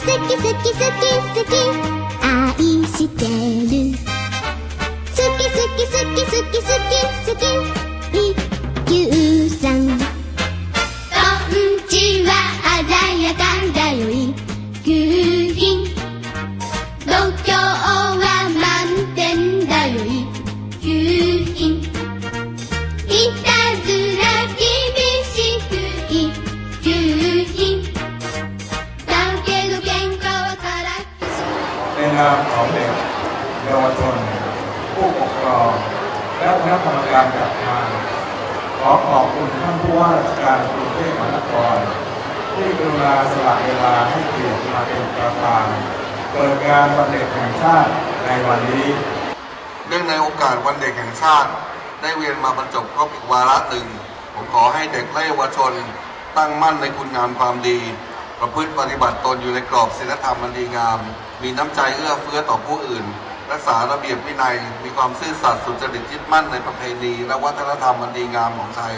好き好き好き好き愛してる。好き好き好き好き好き好き ในนามของเด็กเยาวชน ผู้ปกครอง และคณะกรรมการจัดงานขอขอบคุณท่านผู้ว่าราชการกรุงเทพมหานครที่กรุณาสละเวลาให้เกียรติมาเป็นประธานเปิดงานวันเด็กแห่งชาติในวันนี้ เนื่องในโอกาสวันเด็กแห่งชาติ ได้เวียนมาบรรจบครบอีกวาระหนึ่ง ผมขอให้เด็กและเยาวชน ตั้งมั่นในคุณงามความดี ประพฤติปฏิบัติตนอยู่ในกรอบศีลธรรมอันดีงาม มีน้ำใจเอื้อเฟื้อต่อผู้อื่น รักษาระเบียบวินัย มีความซื่อสัตย์สุจริตยึดมั่นในประเพณี และวัฒนธรรมอันดีงามของไทย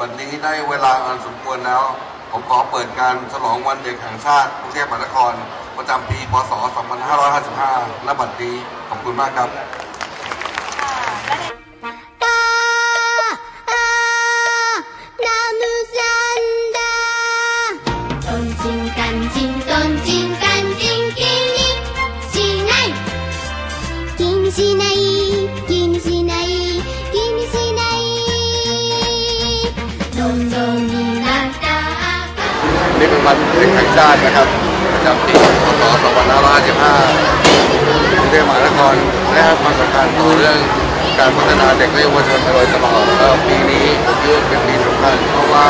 วันนี้ได้เวลาอันสมควรแล้ว ผมขอเปิดการฉลองวันเด็กแห่งชาติกรุงเทพมหานคร ประจำปี พศ 2555และบัดนี้ขอบคุณมากครับ ンカンチントンチンカンチン気にしない気にしない気にしない気にしないどんどんになった赤 นี่เป็นวันเด็กแห่งชาตินะครับประจำปีพศ 2555กรุงเทพมหานครได้ให้ความสำคัญต่อเรื่องการพัฒนาเด็กและเยาวชนมาโดยตลอดแล้วปีนี้ผมคิดว่าเป็นปีสำคัญเพราะว่า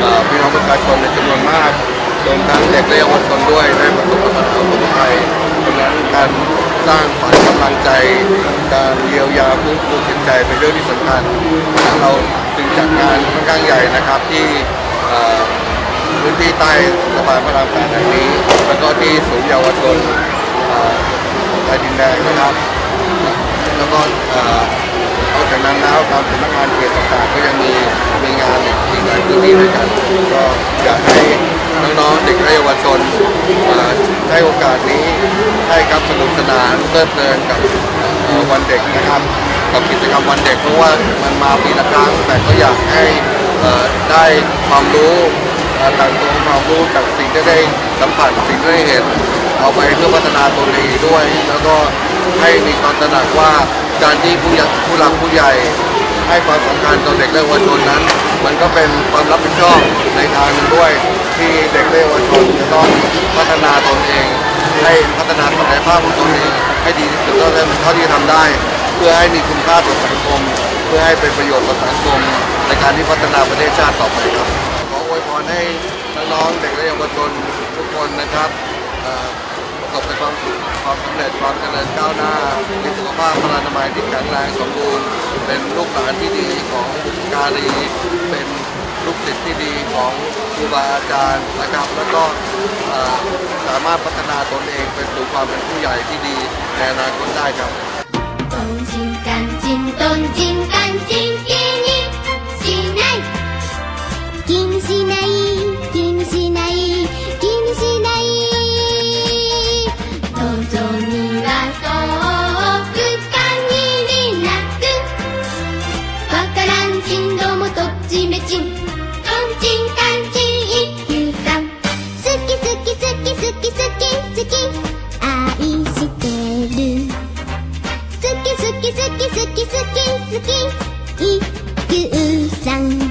เอ่อพี่น้องประชาชนในจำนวนมาก รวมทั้งเด็กและเยาวชนด้วยได้ประสบกับปัญหาอุทยดังนั้นการสร้างขวัญกำลังใจ การเยียวยาฟื้นฟูจิตใจเป็นเรื่องที่สำคัญเราจึงจัดงานค่อนข้างใหญ่นะครับที่พื้นที่ใต้สะพานพระรามแปดแห่งนี้ แล้วก็ที่ศูนย์เยาวชนไทยดินแดงนะครับ แล้วก็เอ่อนอกจากนั้นแล้วตามสำนักงานเขตต่างๆก็ยังมีมีงานอีกหลายพื้นที่ด้วยกันก็อยากให้ น้องๆเด็กและเยาวชนเอ่อใช้โอกาสนี้ให้ครับสนุกสนานเพลิดเพลินกับวันเด็กนะครับ กับกิจกรรมวันเด็กเพราะว่ามันมาปีละครั้งแต่ก็อยากให้ได้ความรู้ต่างตัวความรู้จากสิ่งที่ได้สัมผัสสิ่งที่ได้เห็นเอาไปเพื่อพัฒนาตัวเองด้วย แล้วก็ให้มีความตระหนักว่าการที่ผู้ใหญ่ผู้หลักผู้ใหญ่ให้ความสำคัญต่อเด็กและเยาวชนนั้น มันก็เป็นความรับผิดชอบในทางหนึงด้วย ที่เด็กและเยาวชนจะต้องพัฒนาตนเอง ให้พัฒนาศักยภาพของตนเองให้ดีที่สุดเท่าที่เท่าที่จะทำได้ เพื่อให้มีคุณค่าต่อสังคม เพื่อให้เป็นประโยชน์ต่อสังคม ในการที่พัฒนาประเทศชาติต่อไปครับขออวยพรให้น้องๆเด็กและเยาวชนทุกคนนะครับประสบแต่ความสุขความสำเร็จความเจริญก้าวหน้ามีสุขภาพพลานามัยที่แข็งแรงสมบูรณ์ เป็นลูกหลานที่ดีของบุพการีเป็นลูกศิษย์ที่ดีของ รูบาอาจารย์นะครับแล้วก็สามารถพัฒนาตนเองเป็นสู่ความเป็นผู้ใหญ่ที่ดีในอนาคตได้ครับ 月ゅうさん。